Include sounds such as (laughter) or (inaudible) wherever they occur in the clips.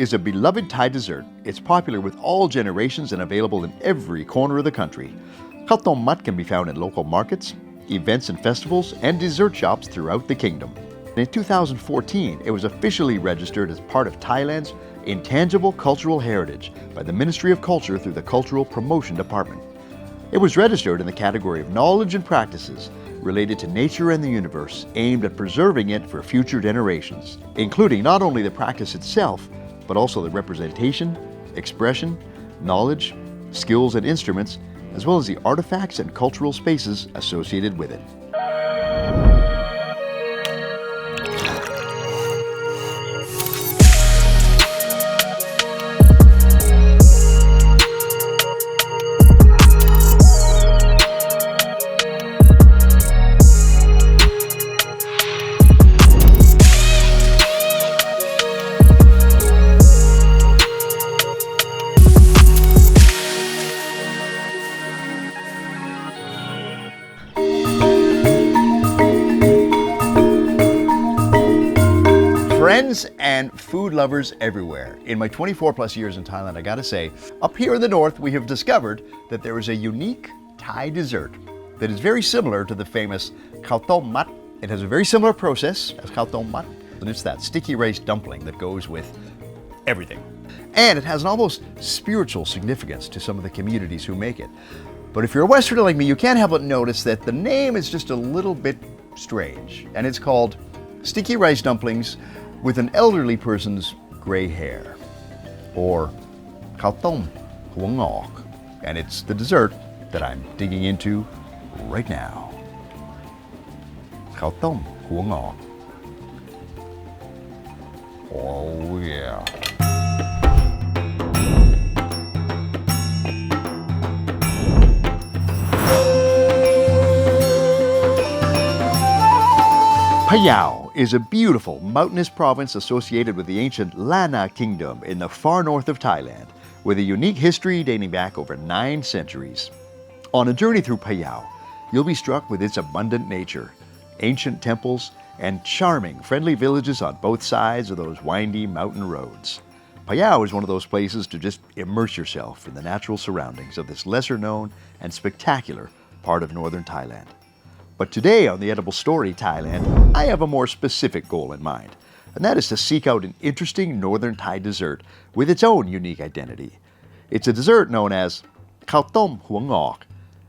Is a beloved Thai dessert. It's popular with all generations and available in every corner of the country. Khao Tom Mat can be found in local markets, events and festivals, and dessert shops throughout the kingdom. In 2014, it was officially registered as part of Thailand's intangible cultural heritage by the Ministry of Culture through the Cultural Promotion Department. It was registered in the category of knowledge and practices related to nature and the universe, aimed at preserving it for future generations, including not only the practice itself, but also the representation, expression, knowledge, skills, and instruments, as well as the artifacts and cultural spaces associated with it. Lovers everywhere. In my 24 plus years in Thailand, I gotta say, up here in the north, we have discovered that there is a unique Thai dessert that is very similar to the famous khao tom mat. It has a very similar process as khao tom mat, and it's that sticky rice dumpling that goes with everything. And it has an almost spiritual significance to some of the communities who make it. But if you're a Westerner like me, you can't help but notice that the name is just a little bit strange. And it's called Sticky Rice Dumplings with an elderly person's gray hair. Or Khao Tom Huang Ngok. And it's the dessert that I'm digging into right now. Khao Tom Huang Ngok. Oh yeah. Payao is a beautiful mountainous province associated with the ancient Lana Kingdom in the far north of Thailand, with a unique history dating back over nine centuries. On a journey through Payao, you'll be struck with its abundant nature, ancient temples, and charming, friendly villages on both sides of those windy mountain roads. Payao is one of those places to just immerse yourself in the natural surroundings of this lesser known and spectacular part of northern Thailand. But today on the Edible Story Thailand, I have a more specific goal in mind, and that is to seek out an interesting northern Thai dessert with its own unique identity. It's a dessert known as Khao Tom Huang Ngok,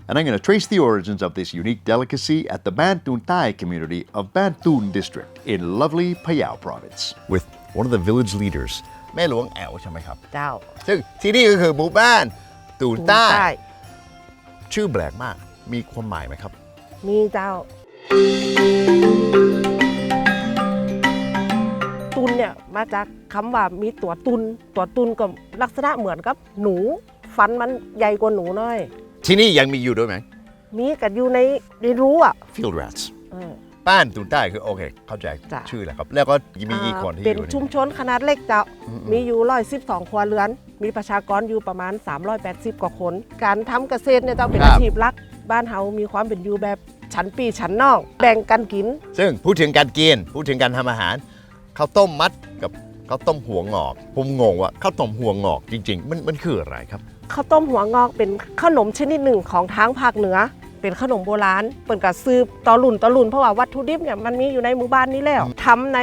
and I'm going to trace the origins of this unique delicacy at the Bantun Thai community of Bantun district in lovely Payao province. With one of the village leaders, แม่หลวงแอวใช่ไหมครับ เจ้า ซึ่งที่นี่ก็คือหมู่บ้านตูน ตูน ใต้ ใต้ ชื่อแปลกมาก มีความหมายไหมครับ มีเจ้า เนี่ยมาจากคำว่ามีตัวตุน ตัวตุนก็ลักษณะเหมือนกับหนู ฟันมันใหญ่กว่าหนูหน้อย ที่นี่ยังมีอยู่ด้วยไหม มีกับอยู่ในในรู้อะ Field rats เออบ้านตูนใต้คือโอเคเข้าใจจ้ะ ชื่อแหละครับ แล้วก็มีกี่คนที่อเป็นยู่ชุมชนขนาดเล็กเจ้ามีอยู่ร้อยสิบสองครัวเรือน มีประชากรอยู่ประมาณ 380 กว่าคน การทำเกษตรเนี่ยต้องเป็นอาชีพหลัก บ้านเฮามีความเป็นอยู่แบบชั้นปีชั้นนอก แบ่งกันกิน ซึ่งพูดถึงการกินพูดถึงการทำอาหาร ข้าวต้มมัดกับข้าวต้มหัวงอก ผมงงว่าข้าวต้มหัวงอกจริง ๆ มันมันคืออะไรครับข้าวต้มหัวงอกเป็นขนมชนิดหนึ่งของทางภาคเหนือ เป็นขนมโบราณเปิดกับซืบต่อรุ่นต่อรุ่นเพราะว่าวัตถุดิบเนี่ยมันมีอยู่ในหมู่บ้านนี้แล้วทำใน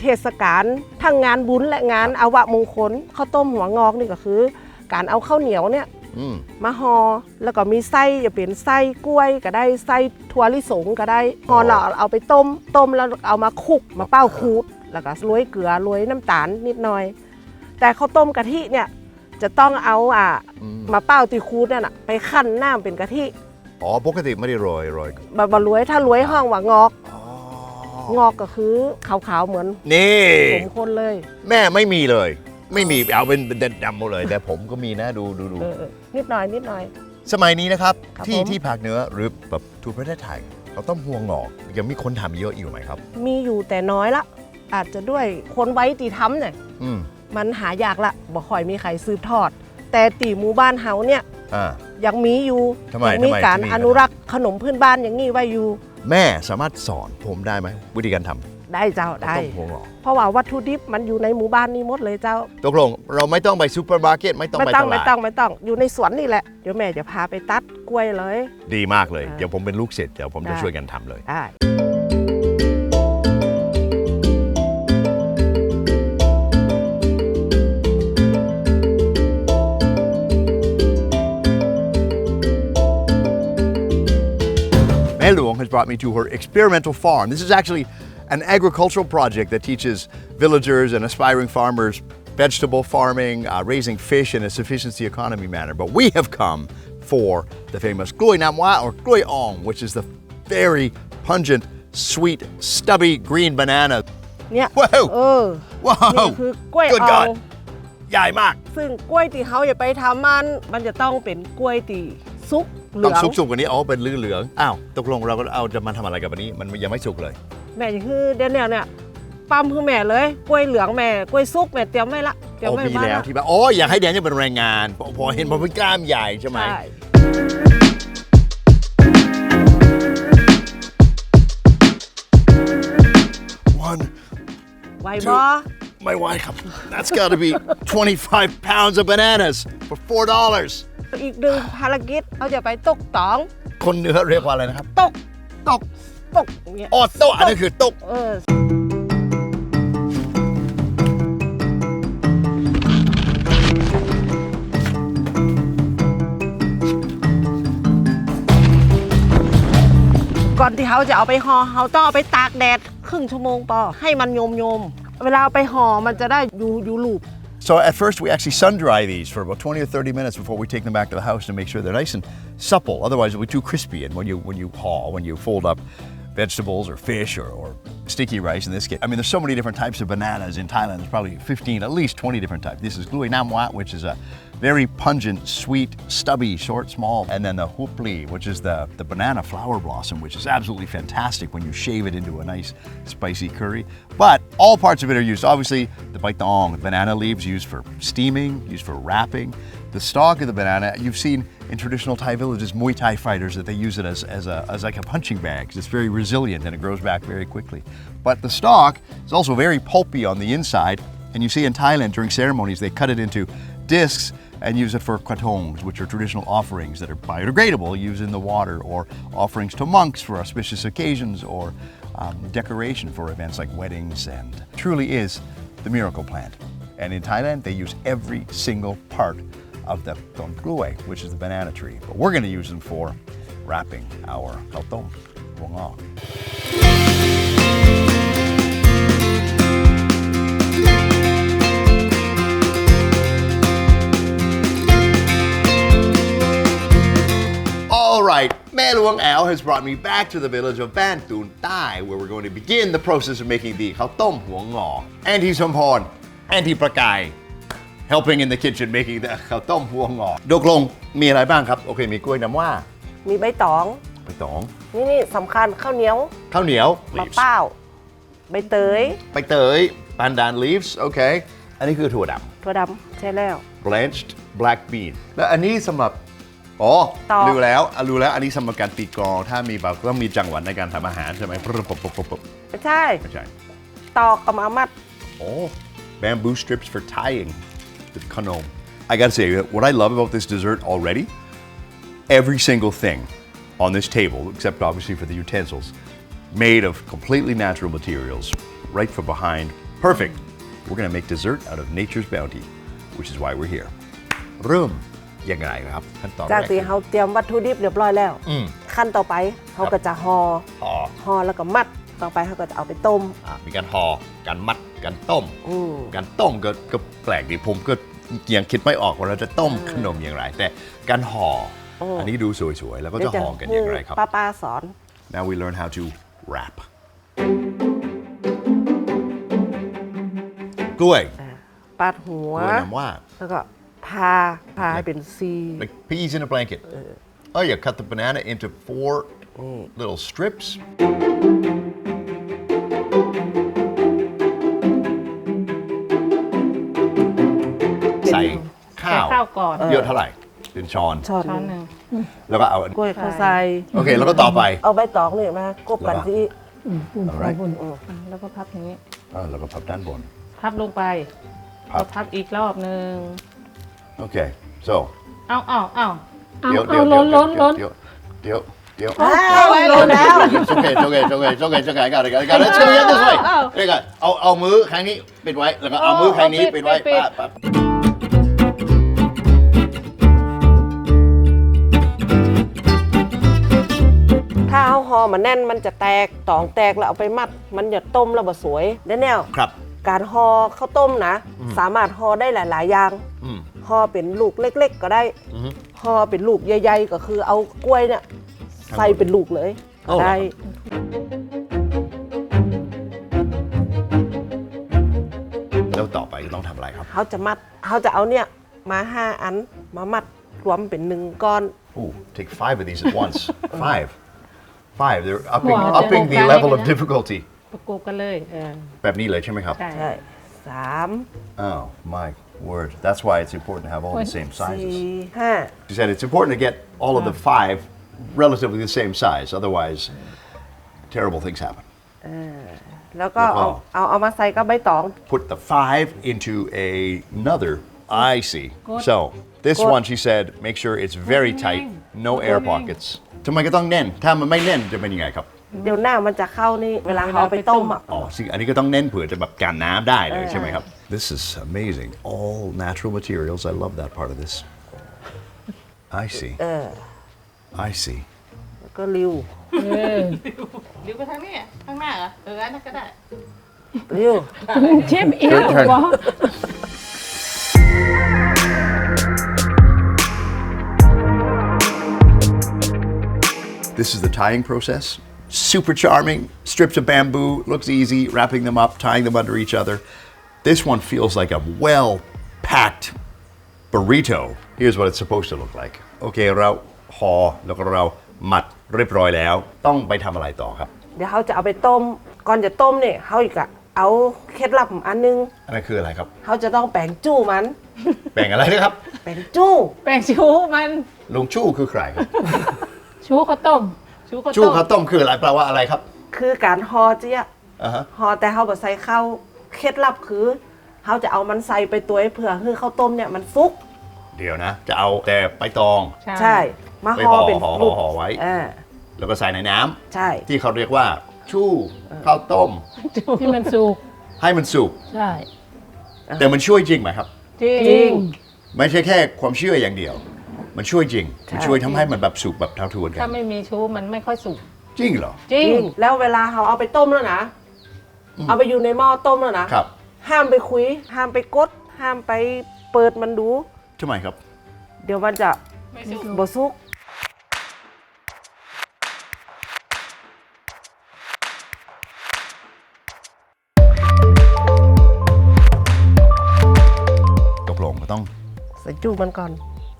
เทศกาลทั้งงานบุญและงานอวมงคลข้าวต้มหัวงอกนี่ก็คือ การเอาข้าวเหนียวเนี่ยอืมมาห่อแล้วก็มีไส้จะเป็นไส้กล้วยก็ได้ไส้ถั่วลิสงก็ได้ห่อแล้วเอาไปต้ม ต้มแล้วเอามาคลุกมาเป้าคูด แล้วก็โรยเกลือโรยน้ำตาลนิดหน่อย แต่ข้าวต้มกะทิเนี่ยจะต้องเอาอะอืมมาเป้าตีคูดนั่นน่ะไปขั้นน้ำเป็นกะทิอ๋อปกติไม่ได้โรยโรยบะบะรวยถ้ารวยห้องว่างอกอ๋องอกก็คือขาวๆเหมือนนี่ผมคนเลย แม่ไม่มีเลย ไม่มีเอาเป็นเป็นดำหมดเลย แต่ผมก็มีนะดูดูดูเออเออนิดหน่อยนิดหน่อย สมัยนี้นะครับครับที่ผมที่ภาคเหนือหรือแบบทั่วประเทศไทยเขาวต้มหัวงอกยังมีคนทำเยอะอยู่ไหมครับ มีอยู่แต่น้อยละ อาจจะด้วยคนไว้ตีทำเนี่ยอืมมันหายากละบ่ค่อยมีใครสืบทอด แต่ตีหมู่บ้านเฮาเนี่ยอ่า ยังมีอยู่ทำไมยังมีทำไมการที่นี่อนุรักษ์ขนมพื้นบ้านอย่างนี้ไว้อยู่แม่สามารถสอนผมได้ไหมวิธีการทำได้เจ้าได้ ต้มหัวงอกเพราะว่าวัตถุดิบมันอยู่ในหมู่บ้านนี้หมดเลยเจ้า ตกลงเราไม่ต้องไปซูเปอร์มาร์เก็ตไม่ต้องไม่ไปต้องตไม่ลาดต้องไม่ต้องอยู่ในสวนนี่แหละ เดี๋ยวแม่จะพาไปตัดกล้วยเลย ดีมากเลยอ่าเดี๋ยวผมเป็นลูกศิษย์เดี๋ยวผมจะได้ ช่วยกันทำเลย ได้ brought me to her experimental farm. This is actually an agricultural project that teaches villagers and aspiring farmers vegetable farming, uh, raising fish in a sufficiency economy manner. But we have come for the famous Gloi Namwa or Gloi Ong, which is the very pungent, sweet, stubby green banana. เนี่ย ว้าว เออ ว้าว นี่คือกล้วย Good อ่อง God ใหญ่มาก ซึ่งกล้วยที่เขาอย่าไปทำมัน มันจะต้องเป็นกล้วยที่ สุกเหลืต้ององสุกสุกกว่านี้อ๋อเป็นเหลืองๆอ้าวตกลงเราก็เอาจะมาทำอะไรกับอันนี้ มันยังไม่สุกเลย แม่จะคือเดี๋ยวเนี่ยเนี่ยปั๊มคือแม่เลยกล้วยเหลืองแม่กล้วยสุกแม่เตรียมไว้ละเตรียมโอ้ไว้มีบ้านแล้วละที่แบบอ๋ออยากให้แดนยังเป็นแรงงานพอพอเห็นพอเป็นกล้ามใหญ่ใช่ไหม ใช่ one ไหวบอ my wife ครับ that's gotta be 25 pounds of bananas for four dollars อีกหนึ่งภารกิจเราจะไปตกตอง คนเหนือเรียกว่าอะไรนะครับ ตกตกตกเนี่ยอ๋อโตะอันนี้คือตก เออ ก่อนที่เขาจะเอาไปห่อเขาต้องเอาไปตากแดด ครึ่งชั่วโมงปอให้มันโยมโยมๆเวลาเอาไปห่อมันจะได้อยู่อยู่ลูป So at first we actually sun dry these for about 20 or 30 minutes before we take them back to the house to make sure they're nice and supple. Otherwise it'll be too crispy. And when you when you haul, when you fold up vegetables or fish or, or sticky rice in this case, I mean there's so many different types of bananas in Thailand. There's probably 15, at least 20 different types. This is Glui Nam Wat, which is a very pungent, sweet, stubby, short, small. And then the Hupli, which is the, the banana flower blossom, which is absolutely fantastic when you shave it into a nice spicy curry. But all parts of it are used. Obviously, the baitong, banana leaves used for steaming, used for wrapping. The stalk of the banana, you've seen in traditional Thai villages, Muay Thai fighters, that they use it as, as, a, as like a punching bag. it's very resilient and it grows back very quickly. But the stalk is also very pulpy on the inside. And you see in Thailand during ceremonies, they cut it into discs and use it for kwatongs, which are traditional offerings that are biodegradable, used in the water, or offerings to monks for auspicious occasions, or um, decoration for events like weddings, and truly is the miracle plant. And in Thailand, they use every single part of the tom glue, which is the banana tree. But we're going to use them for wrapping our buong o. All right, Luang Ao has brought me back to the village of Ban Tun Tai, where we're going to begin the process of making the khao tom huang ngo. Auntie Sampon, Auntie Prakai, helping in the kitchen making the khao tom huang ngo. ดกลงมีอะไรบ้างครับ โอเค มีกล้วยน้ำว่ามีใบตอง ใบตอง นี่นี่สำคัญข้าวเหนียวข้าวเหนียว มะ leaves เป้าใบเตยใบเตย pandan leaves โอเค อันนี้คือถั่วดถั่วดำใช่แล้วำ blanched black bean แล้วอันนี้สำหรับอ๋อตอก รู้แล้วอะรู้แล้วอันนี้สำหรับการตีกลองถ้ามีแบบต้องมีจังหวะในการทำอาหารใช่ไหมปุ๊บปุ๊บปุ๊บปุ๊บปุ๊บไม่ใช่ ไม่ใช่ ตอกกับมามัด Oh, bamboo strips for tying with kanom. I gotta say, what I love about this dessert already, every single thing on this table, except obviously for the utensils, made of completely natural materials, right from behind. Perfect. We're gonna make dessert out of nature's bounty, which is why we're here. Room. ยังไงครับขั้นตอนแร จาก ก ที่เขาเตรียมวัตถุดิบเรียบร้อยแล้ว อืม ขั้นต่อไปเขาก็จะห่อ ห่อ ห่อแล้วก็มัด ต่อไปเขาก็จะเอาไปต้ม อ่ะมีการห่อการมัด การต้ม อืม การต้มก็ก็แปลกดีผมก็ยังคิดไม่ออกว่าเราจะต้มขนมอย่างไร แต่การห่ออมอันนี้ดูสวยๆ แล้วก็จะห่อกันอย่างไรครับ ป้าป้าสอน Now we learn how to wrap กล้วยปาดหัว กล้วยน้ำว่า แล้วก็พาพาให้เป็นซี like peas in a blanket oh yeah cut the banana into four little strips ก่อนเยอะเท่าไหร่เป็นช้อน ช้อนช้อนหนึ่งแล้วก็เอากล้วยเขาใส่โอเค แล้วก็ต่อไป เอาใบตองนี่มากบกันที่ปุ่มขวา Alright บนแล้วก็พับอย่างนี้อ่าแล้วก็พับด้านบน พับลงไปพับก็พับอีกรอบหนึ่ง Okay so เอาเอาเอาเอาเดี๋ยวเอาล้นล้นล้นเดี๋ยวเดี๋ยวเดี๋ยวอ้าวโดนแล้ว It's okay it's okay it's okay it's okay it's okay I got it I got it I got it Let's go get this way เดี๋ยวก่อนเอาเอามือข้างนี้ปิดไว้แล้วก็เอามือข้างนี้ปิดไว้ปั๊บปั๊บ มันแน่นมันจะแตกตองแตกแล้วเอาไปมัด มันจะต้มแล้วบ่สวยได้แนวครับ การห่อข้าวต้มนะสามารถห่อได้หลาย ๆ อย่างอืมห่อเป็นลูกเล็ก ๆ ก็ได้อือฮึห่อเป็นลูกใหญ่ๆก็คือเอากล้วยเนี่ยใส่เป็นลูกเลยโอ้ก็ได้ แล้วต่อไปต้องทำอะไรครับ เขาจะมัดเขาจะเอาเนี่ยมาห้าอันมามัดรวมเป็นหนึ่งก้อน Ooh, take five of these at once. five. Five. They're upping, Wow. upping the Okay. level of difficulty. ประกบกันเลยเออ แบบนี้เลยใช่ไหมครับ ใช่ ใช่สาม Oh, my word. That's why it's important to have all the same สี่ sizes. ห้า She said it's important to get all of the five relatively the same size. Otherwise, terrible things happen. แล้วก็เอา แล้วก็ เอาเอามาใส่กับใบตอง Put the five into another. I see. So, this Good. one, she said, make sure it's very tight, no air pockets. ทำไมก็ต้องแน่น ถ้ามันไม่แน่นจะเป็นยังไงครับ เดี๋ยวหน้ามันจะเข้านี่เวลาเขาเอาไปต้มอะ อ๋อซึ่งอันนี้ก็ต้องเน้นเผื่อจะแบบกันน้ำได้เลยใช่ไหมครับ This is amazing all natural materials I love that part of this I see เออ I see แล้วก็ริวเออเดี๋ยวไปทางนี้ข้างหน้าเหรอเอออันนั้นก็ได้ริวเชฟเอว Your turn. This is the tying process super charming strips of bamboo looks easy wrapping them up tying them under each other this one feels like a well packed burrito here's what it's supposed to look like โอเคเราห่อแล้วก็เรามัดเรียบร้อยแล้ว ต้องไปทำอะไรต่อครับ เดี๋ยวเขาจะเอาไปต้ม ก่อนจะต้มเนี่ยเขาอีกอะเอาเคล็ดลับอันนึงอันนั้นคืออะไรครับ เขาจะต้องแป้งจู้มัน แบ่งอะไรนะครับแป้งจู้ แป้งชูมัน ลุงชู้คือใครครับ ชูข้าวต้มชูข้าวชู้ต้มข้าวต้มคืออะไรแปลว่าอะไรครับคือการห่อเจี๊ยะอ่าฮะห่อแต่เขาบ่ใส่ข้าวเคล็ดลับคือเขาจะเอามันใส่ไปตัวให้เผื่อคือข้าวต้มเนี่ยมันฟุกเดี๋ยวนะ จะเอาแต่ใบตอง ใช่ มาไปห่อห่อเป็นห่อลูกห่อไว้ อ่าแล้วก็ใส่ในน้ำใช่ ที่เขาเรียกว่า ชู้ข้าวต้ม ที่มันสุกให้มันสุกใช่ แต่มันช่วยจริงไหมครับ จริจริงงไม่ใช่แค่ความเชื่ออย่างเดียว มันช่วยจริง มันใช่ช่วยทำให้มันแบบสุกแบบเท่าทวนกัถ้าน ไม่มีชูมันไม่ค่อยสุกจริงเหรอจริจงริง แล้วเวลาเขาเอาไปต้มแล้วนะเอาไปอยู่ในหม้อต้มแล้วนะ ครับห้ามไปคุย ห้ามไปกด ห้ามไปเปิดมันดู ทำไมครับ เดี๋ยวมันจะไม่สุกบสุก ตกลงก็ต้องใส่จู้มันก่อน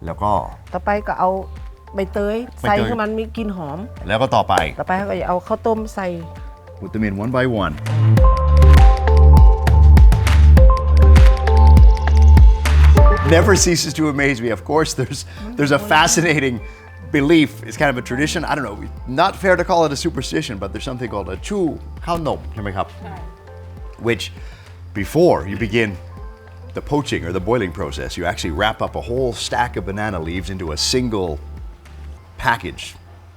แล้วก็ ต่อไปก็เอาใบเตยใบเตยใส่ให้มันมีกลิ่นหอม แล้วก็ต่อไป ต่อไปเขาก็จะเอาข้าวต้มใส่ put them in one by one never ceases to amaze me of course there's there's a fascinating belief it's kind of a tradition i don't know not fair to call it a superstition but there's something called a chu khao nom ใช่ไหมครับ which before you begin the poaching or the boiling process you actually wrap up a whole stack of banana leaves into a single package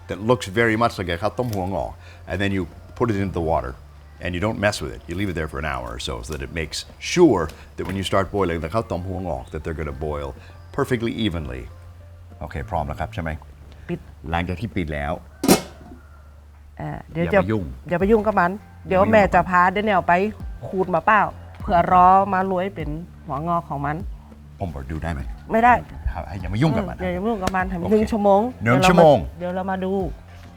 that looks very much like a khao tom huang ngor, and then you put it into the water and you don't mess with it. You leave it there for an hour or so so that it makes sure that when you start boiling the khao tom huang ngor, that they're going to boil perfectly evenly. Okay, พร้อมแล้วครับใช่ไหม ปิด หลังจากที่ปิดแล้ว อ่าเดี๋ยว อย่า จะ ไปยุ่ง อย่าไปยุ่งกับมัน เดี๋ยว อย่าไปยุ่ง แม่ กับมัน จะพาเดนเนลไปขูดมาเป้า เผื่อรอมาลวยเป็นหัวงอของมัน ผมบอกดูได้ไหมไม่ได้ให้อย่ามายุ่งกับมันเดี๋ยวอย่ามายุ่งกับมันทำโอเคหนึ่งชั่วโมงหนึ่งเดี๋ยเราาชั่วโมงเดี๋ยวเรามาดู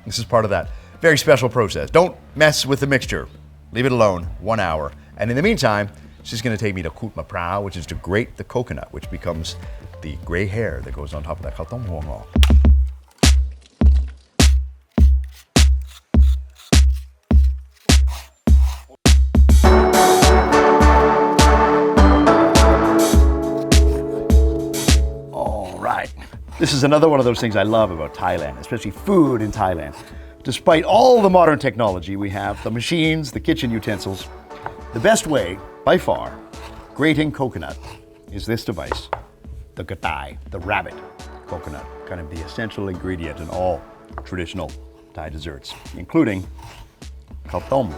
This is part of that very special process. Don't mess with the mixture. Leave it alone one hour. And in the meantime, she's going to take me to Kut Maprao, which is to grate the coconut, which becomes the gray hair that goes on top of that khao This is another one of those things I love about Thailand, especially food in Thailand. Despite all the modern technology we have, the machines, the kitchen utensils, the best way, by far, grating coconut is this device, the gatai, the rabbit coconut, kind of the essential ingredient in all traditional Thai desserts, including khao tom,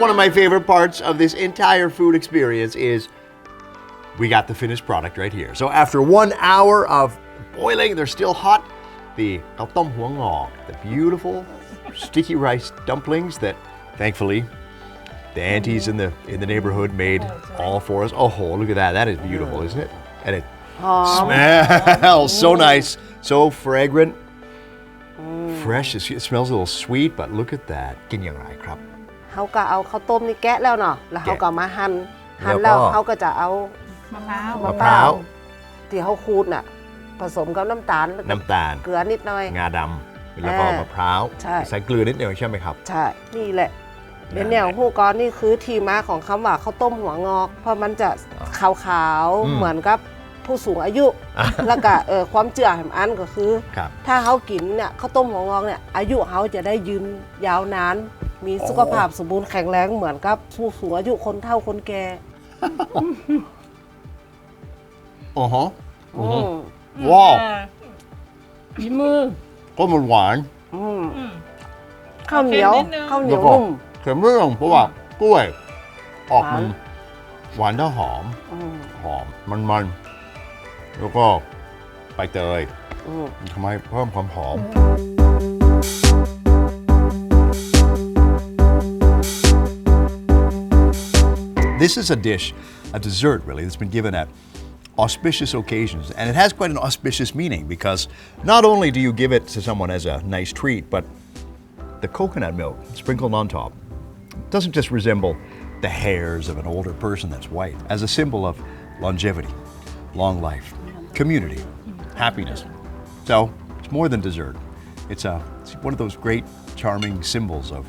one of my favorite parts of this entire food experience is we got the finished product right here. So after one hour of boiling, they're still hot. The huang the beautiful sticky rice dumplings that thankfully the aunties in the in the neighborhood made all for us. Oh, look at that. That is beautiful, isn't it? And it oh, smells so nice, so fragrant. Fresh. It smells a little sweet, but look at that. Ginyang rai crop. เขาก็เอาข้าวต้มนี่แกะแล้วเนาะแล้วเขาก็มาหั่นหั่นแล้วเขาก็จะเอามะพร้าวมะพร้าวที่เขาขูดน่ะ ผสมกับน้ำตาลแล้วก็น้ำตาลเกลือนิดหน่อยงาดำแล้วก็มมะพร้าวใช่ใส่เกลือนิดเดียวใช่ไหมครับใช่นี่แหละเป็นแนวฮู้ก้อนนี่คือทีมาของคำว่าข้าวต้มหัวงอก เพราะมันจะขาวๆเหมือนกับผู้สูงอายุ แล้วก็เออความเจือแหมอันก็คือ ถ้าเขากินเนี่ยข้าวต้มหัวงอกเนี่ยอายุเขาจะได้ยืนยาวนาน มีสุขภาพสมบูรณ์แข็งแรงเหมือนกับผู้สูงอายุคนเฒ่าคนแก่อ๋อฮะอืมว้าวฝีมือก็มันหวานอืมอืม ข้าวเหนียวเค็มนิดนึงข้าวเหนีแล้ยววก็นุ่ม เค็มเรื่องเพราะว่ากล้วย ออกมัน หวาน หวานแล้วหอม อืมหอมมันมันๆแล้วก็ใบเตยอืม ทำไมเพิ่มความหอม This is a dish, a dessert really, that's been given at auspicious occasions. And it has quite an auspicious meaning because not only do you give it to someone as a nice treat, but the coconut milk sprinkled on top doesn't just resemble the hairs of an older person that's white, as a symbol of longevity, long life, community, happiness. So it's more than dessert. It's, a, it's one of those great, charming symbols of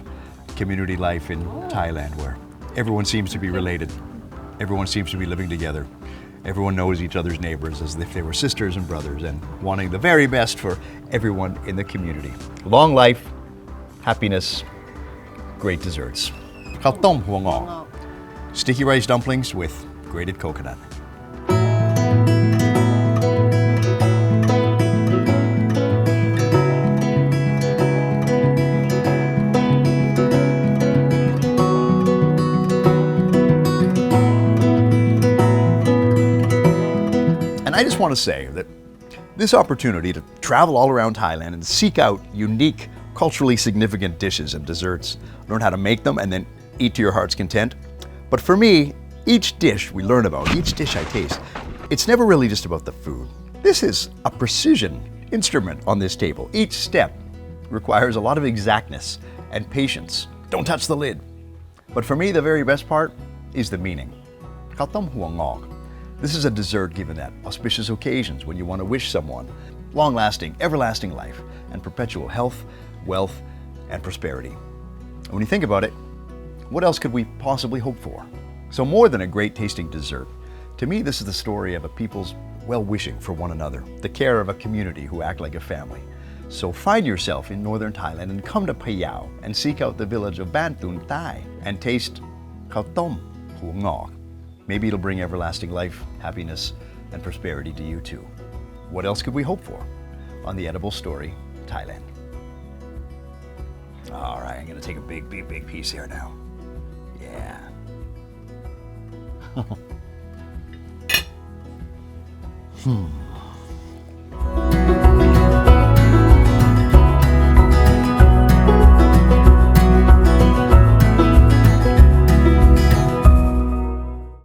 community life in oh. Thailand where everyone seems to be related, everyone seems to be living together. Everyone knows each other's neighbors as if they were sisters and brothers and wanting the very best for everyone in the community. Long life, happiness, great desserts. Sticky rice dumplings with grated coconut. Just want to say that this opportunity to travel all around Thailand and seek out unique, culturally significant dishes and desserts, learn how to make them, and then eat to your heart's content. But for me, each dish we learn about, each dish I taste, it's never really just about the food. This is a precision instrument on this table. Each step requires a lot of exactness and patience. Don't touch the lid. But for me, the very best part is the meaning. Khao tom hua ngok. This is a dessert given at auspicious occasions when you want to wish someone long lasting, everlasting life and perpetual health, wealth, and prosperity. And when you think about it, what else could we possibly hope for? So, more than a great tasting dessert, to me, this is the story of a people's well wishing for one another, the care of a community who act like a family. So, find yourself in northern Thailand and come to Payao and seek out the village of Bantun Thai and taste khao tom hu ngok. Maybe it'll bring everlasting life, happiness, and prosperity to you too. What else could we hope for on the Edible Story, Thailand? All right, I'm gonna take a big, big, big piece here now. Yeah. (laughs) hmm.